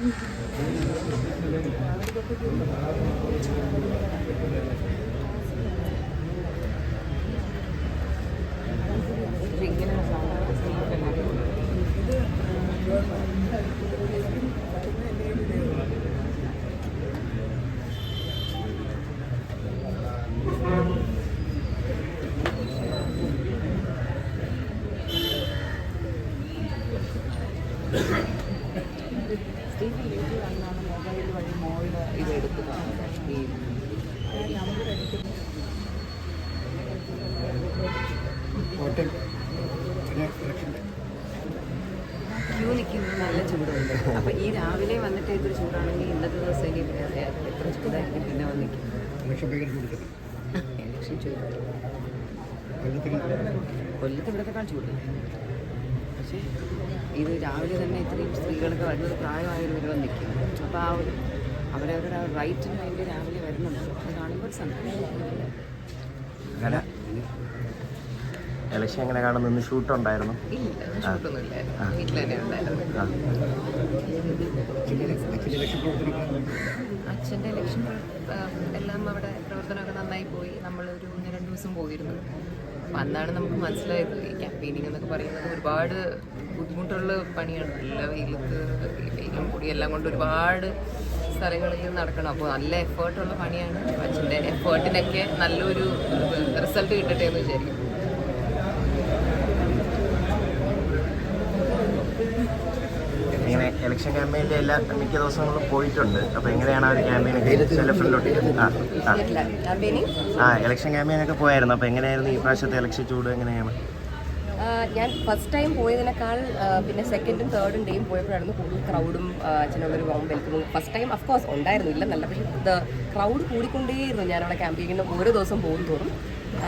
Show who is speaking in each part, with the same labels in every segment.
Speaker 1: Thank you. ഇലക്ഷന്റെ
Speaker 2: Q നിൽക്കുന്നത് നല്ല ചൂടുണ്ട്. അപ്പോൾ ഈ രാവിലെ വന്നിട്ട് ഇത്ര ചൂടാണെങ്കിൽ ഇന്നത്തെ ദിവസം ഇനി എത്ര ചൂടായിരിക്കും പിന്നെ
Speaker 1: ഇലക്ഷൻ
Speaker 2: ചൂട്. കൊല്ലത്ത് ഇവിടത്തെക്കാൾ ചൂട്. പക്ഷേ ഇത് രാവിലെ തന്നെ ഇത്രയും സ്ത്രീകളൊക്കെ വരുന്നത് പ്രായമായവർ വന്ന് നിൽക്കും അപ്പോൾ ആ ഒരു അവരവരുടെ റൈറ്റിന് വേണ്ടി രാവിലെ വരുന്നുണ്ട്. അത് കാണുമ്പോൾ സന്തോഷം.
Speaker 3: ഇലക്ഷൻ എങ്ങനെ കാണുന്നു? ഇന്ന് ഷൂട്ട് ഉണ്ടായിരുന്നു.
Speaker 1: അച്ഛന്റെ ഇലക്ഷൻ
Speaker 2: എല്ലാം അവിടെ പ്രവർത്തനമൊക്കെ നന്നായി പോയി. നമ്മളൊരു ഒന്ന് രണ്ട് ദിവസം പോയിരുന്നു. അപ്പം അന്നാണ് നമുക്ക് മനസ്സിലായത് ഈ ക്യാമ്പയിനിങ് എന്നൊക്കെ പറയുന്നത് ഒരുപാട് ബുദ്ധിമുട്ടുള്ള പണിയാണ്. നല്ല വെയിലത്ത് വെയിലും കൂടി എല്ലാം കൊണ്ട് ഒരുപാട് സ്ഥലങ്ങളിൽ നടക്കണം. അപ്പോൾ നല്ല എഫേർട്ടുള്ള പണിയാണ്. അച്ഛന്റെ എഫേർട്ടിനൊക്കെ നല്ലൊരു റിസൾട്ട് കിട്ടട്ടെ എന്ന് വിചാരിക്കും
Speaker 3: ഇങ്ങനെ ഇലക്ഷൻ ക്യാമ്പയിനിൽ എല്ലാ മിക്ക ദിവസങ്ങളും പോയിട്ടുണ്ട്. അപ്പോൾ എങ്ങനെയാണ് ആ ഒരു ക്യാമ്പയിനൊക്കെ ആ ഇലക്ഷൻ ക്യാമ്പയിനൊക്കെ പോയായിരുന്നു. അപ്പോൾ എങ്ങനെയായിരുന്നു ഈ പ്രാവശ്യത്തെ ഇലക്ഷൻ ചൂട് എങ്ങനെയാണ്?
Speaker 4: ഞാൻ ഫസ്റ്റ് ടൈം പോയതിനേക്കാൾ പിന്നെ സെക്കൻഡും തേർഡും ഡേയും പോയപ്പോഴായിരുന്നു കൂടുതൽ ക്രൗഡും അച്ഛനുള്ളൊരു വാം വെൽക്കമും ഫസ്റ്റ് ടൈം അഫ് കോഴ്സ് ഉണ്ടായിരുന്നു. ഇല്ല നല്ല പക്ഷേ ദ ക്രൗഡ് കൂടിക്കൊണ്ടേയിരുന്നു ഞാനവിടെ ക്യാമ്പയിങ്ങിന് ഓരോ ദിവസം പോകും തോറും.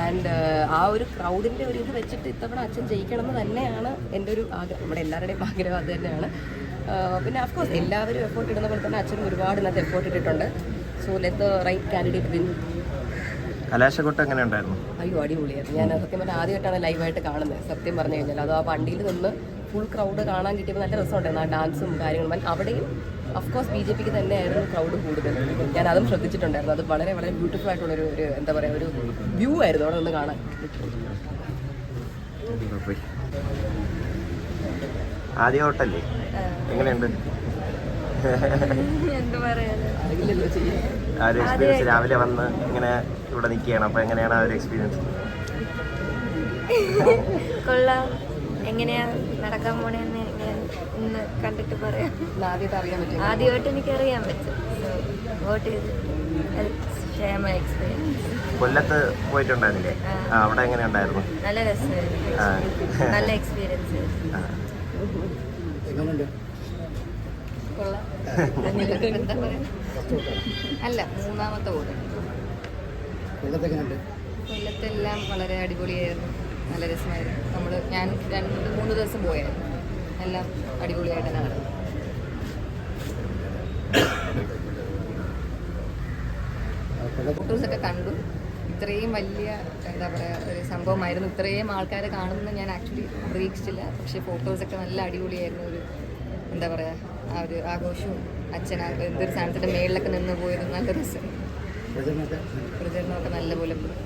Speaker 4: ആൻഡ് ആ ഒരു ക്രൗഡിന്റെ ഒരു ഇത് വെച്ചിട്ട് ഇത്തവണ അച്ഛൻ ജയിക്കണം എന്ന് തന്നെയാണ് എന്റെ ഒരു ആഗ്രഹം. നമ്മുടെ എല്ലാവരുടെയും ആഗ്രഹം അത് തന്നെയാണ്. പിന്നെ ഓഫ് കോഴ്സ് എല്ലാവരും എഫോർട്ട് ഇടുന്ന പോലെ തന്നെ അച്ഛനും ഒരുപാട് ഇന്നത്തെ എഫോർട്ട് ഇട്ടിട്ടുണ്ട്. So let the right candidate win
Speaker 3: കലാശക്കൊട്ട് എങ്ങനെ ഉണ്ടായിരുന്നു?
Speaker 4: അയ്യോ അടിപൊളിയായിരുന്നു. ഞാൻ സത്യം പറഞ്ഞാൽ ആദ്യമായിട്ടാണ് ലൈവായിട്ട് കാണുന്നത്. സത്യം പറഞ്ഞു കഴിഞ്ഞാൽ. അത് ആ വണ്ടിയിൽ നിന്ന് ഫുൾ ക്രൗഡ് കാണാൻ കിട്ടിയപ്പോൾ നല്ല രസമുണ്ടായിരുന്നു ആ ഡാൻസും കാര്യങ്ങളും. അവിടെയും അഫ്കോഴ്സ് ബി ജെ പിക്ക് തന്നെയായിരുന്നു ക്രൗഡ് കൂടുതൽ. ഞാൻ അതും ശ്രദ്ധിച്ചിട്ടുണ്ടായിരുന്നു. അത് വളരെ വളരെ ബ്യൂട്ടിഫുൾ ആയിട്ടുള്ള ഒരു എന്താ പറയുക ഒരു വ്യൂ ആയിരുന്നു അവിടെ നിന്ന് കാണാൻ.
Speaker 3: ആദ്യ ഹോട്ടല്ലേ എങ്ങനെയുണ്ട്? ആ ഒരു എക്സ്പീരിയൻസ് രാവിലെ വന്ന് ഇങ്ങനെ ഇവിടെ നിൽക്കുകയാണ്. അപ്പൊ എങ്ങനെയാണ് ആ ഒരു എക്സ്പീരിയൻസ്
Speaker 5: കൊള്ളാം. എങ്ങനെയാ നടക്കാൻ പോണേന്ന് ഞാൻ ഇന്ന് കണ്ടിട്ട് പറയാം.
Speaker 4: അറിയാൻ പറ്റും.
Speaker 5: വോട്ട് ചെയ്ത്
Speaker 3: കൊല്ലത്ത് പോയിട്ടുണ്ടായിരുന്നില്ലേ? അവിടെ എങ്ങനെ ഉണ്ടായിരുന്നു?
Speaker 5: നല്ല രസമായിരുന്നു. നല്ല എക്സ്പീരിയൻസ്
Speaker 1: എങ്ങനെയുണ്ട്
Speaker 2: അല്ല മൂന്നാമത്തെ ഓട്
Speaker 1: കൊല്ലത്ത്
Speaker 2: കൊല്ലത്തെല്ലാം വളരെ അടിപൊളിയായിരുന്നു. നല്ല രസമായിരുന്നു. നമ്മൾ ഞാൻ രണ്ട് മൂന്ന് ദിവസം പോയായിരുന്നു. എല്ലാം അടിപൊളിയായിട്ട് തന്നെ നടന്നു. ഫോട്ടോസൊക്കെ കണ്ടു. ഇത്രയും വലിയ എന്താ പറയുക ഒരു സംഭവമായിരുന്നു. ഇത്രയും ആൾക്കാരെ കാണുമെന്ന് ഞാൻ ആക്ച്വലി പ്രതീക്ഷിച്ചില്ല. പക്ഷേ ഫോട്ടോസൊക്കെ നല്ല അടിപൊളിയായിരുന്നു. ഒരു എന്താ പറയുക ആ ഒരു ആഘോഷവും അച്ഛനാ എന്തൊരു സാധനത്തിന്റെ മേളിലൊക്കെ നിന്ന് പോയത് നല്ല രസം.
Speaker 1: പ്രചരണമൊക്കെ
Speaker 2: പ്രചരണമൊക്കെ നല്ലപോലെ പോയി.